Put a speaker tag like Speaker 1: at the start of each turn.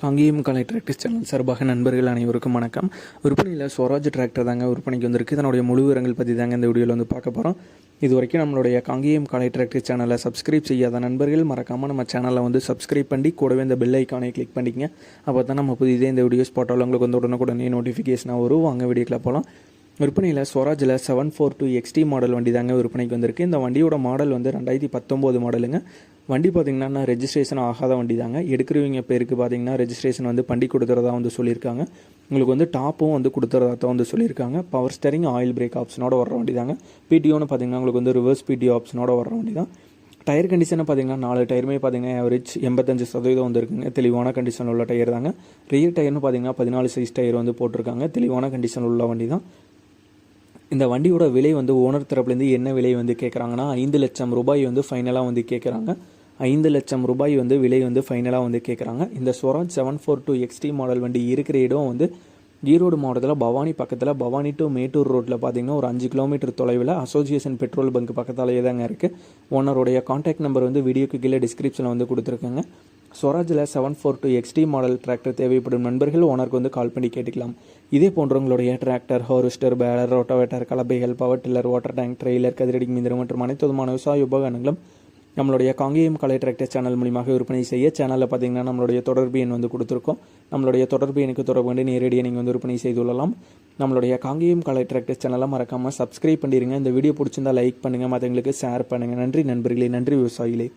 Speaker 1: காங்கேயம் கலை tractors channel சார்பாக நண்பர்கள் அனைவருக்கும் வணக்கம். விற்பனையில் ஸ்வராஜ் டிராக்டர் தாங்க விற்பனைக்கு வந்திருக்கு. இதனுடைய முழு விவரங்கள் பற்றி தாங்க இந்த வீடியோவில் வந்து பார்க்க போகிறோம் இது வரைக்கும் நம்மளுடைய காங்கேயம் கலை டிராக்டர் சேனலை சப்ஸ்கிரைப் செய்யாத நண்பர்கள் மறக்காமல் நம்ம சேனலை வந்து சப்ஸ்கிரைப் பண்ணி கூடவே இந்த பெல் ஐக்கானை கிளிக் பண்ணிக்கங்க. அப்போ தான் நம்ம புதிதே இந்த வீடியோஸ் போட்டாலும் உங்களுக்கு வந்து உடனுக்குடனே நோட்டிஃபிகேஷனாக வரும். வாங்க வீடியோக்கில் போகலாம் விற்பனையில் ஸ்வராஜில் seven four two XT model வண்டி தாங்க விற்பனைக்கு வந்திருக்கு. இந்த வண்டியோட மாடல் வந்து ரெண்டாயிரத்தி பத்தொம்போது மாடலுங்க வண்டி பார்த்தீங்கன்னா ரெஜிஸ்ட்ரேஷன் ஆகாத வண்டி தாங்க எடுக்கிறவங்க பேருக்கு பார்த்தீங்கன்னா ரெஜிஸ்ட்ரேஷன் வந்து பண்ணி கொடுத்துறதா வந்து சொல்லியிருக்காங்க. உங்களுக்கு வந்து டாப்பும் வந்து கொடுத்துறதா தான் வந்து சொல்லியிருக்காங்க. பவர் ஸ்டரிங் ஆயில் பிரேக் ஆப்ஷனோட வர வண்டி தாங்க பிடிஓன்னு பார்த்தீங்கன்னா உங்களுக்கு வந்து ரிவர்ஸ் பிடிஓ ஆப்ஷனோட வர வண்டி தான் டயர் கண்டிஷனை பார்த்தீங்கன்னா நாலு டயருமே பார்த்தீங்கன்னா ஆவரேஜ் எண்பத்தஞ்சு சதவீதம் வந்துருக்குங்க தெளிவான கண்டிஷன் உள்ள டயர் தாங்க. ரியர் டயர்னு பார்த்தீங்கன்னா பதினாலு சைஸ் டயர் வந்து போட்டிருக்காங்க. தெளிவான கண்டிஷன் உள்ள வண்டி தான் இந்த வண்டியோட விலை வந்து ஓனர் தரப்புலேருந்து என்ன விலை வந்து கேட்குறாங்கன்னா ஐந்து லட்சம் ரூபாய் வந்து ஃபைனலாக வந்து கேட்குறாங்க ஐந்து லட்சம் ரூபாய் வந்து விலை வந்து ஃபைனலாக வந்து கேட்குறாங்க இந்த Swaraj seven four two XT model வண்டி இருக்கிற இடம் வந்து ஈரோடு மாவட்டத்தில் பவானி பக்கத்தில் பவானி டு மேட்டூர் ரோட்டில் பார்த்தீங்கன்னா ஒரு அஞ்சு கிலோமீட்டர் தொலைவில் அசோசியேஷன் பெட்ரோல் பங்க் பக்கத்தாலேயே தாங்க இருக்குது ஓனருடைய கான்டாக்ட் நம்பர் வந்து வீடியோக்கு கீழே டிஸ்கிரிப்ஷனில் வந்து கொடுத்துருக்காங்க. ஸ்வராஜில் seven four two XT model tractor தேவைப்படும் நண்பர்கள் ஓனருக்கு வந்து கால் பண்ணி கேட்டுக்கலாம். இதே போன்றவங்களுடைய tractor harvester baler rotavator கலப்பைகள் power tiller water tank trailer கதிரடி மீந்திரம் மற்றும் அனைத்து விதமான விவசாய உபகரணங்களும் நம்மளுடைய காங்கேயம் கலை டிராக்டர் சேனல் மூலியமாக விற்பனை செய்ய சேனலில் பார்த்தீங்கன்னா நம்மளுடைய தொடர்பு எண் வந்து கொடுத்துருக்கோம். நம்மளுடைய தொடர்பு எண்ணுக்கு தொடர்பு கொண்டு நேரடியாக நீங்கள் வந்து விற்பனை செய்து கொள்ளலாம். நம்மளுடைய காங்கேயம் கலை டிராக்டர் சேனலை மறக்காமல் சப்ஸ்கிரைப் பண்ணிடுங்க இந்த வீடியோ பிடிச்சிருந்தா லைக் பண்ணுங்கள் மற்றவங்களுக்கு ஷேர் பண்ணுங்கள் நன்றி நண்பர்களே. நன்றி விவசாயிகளே.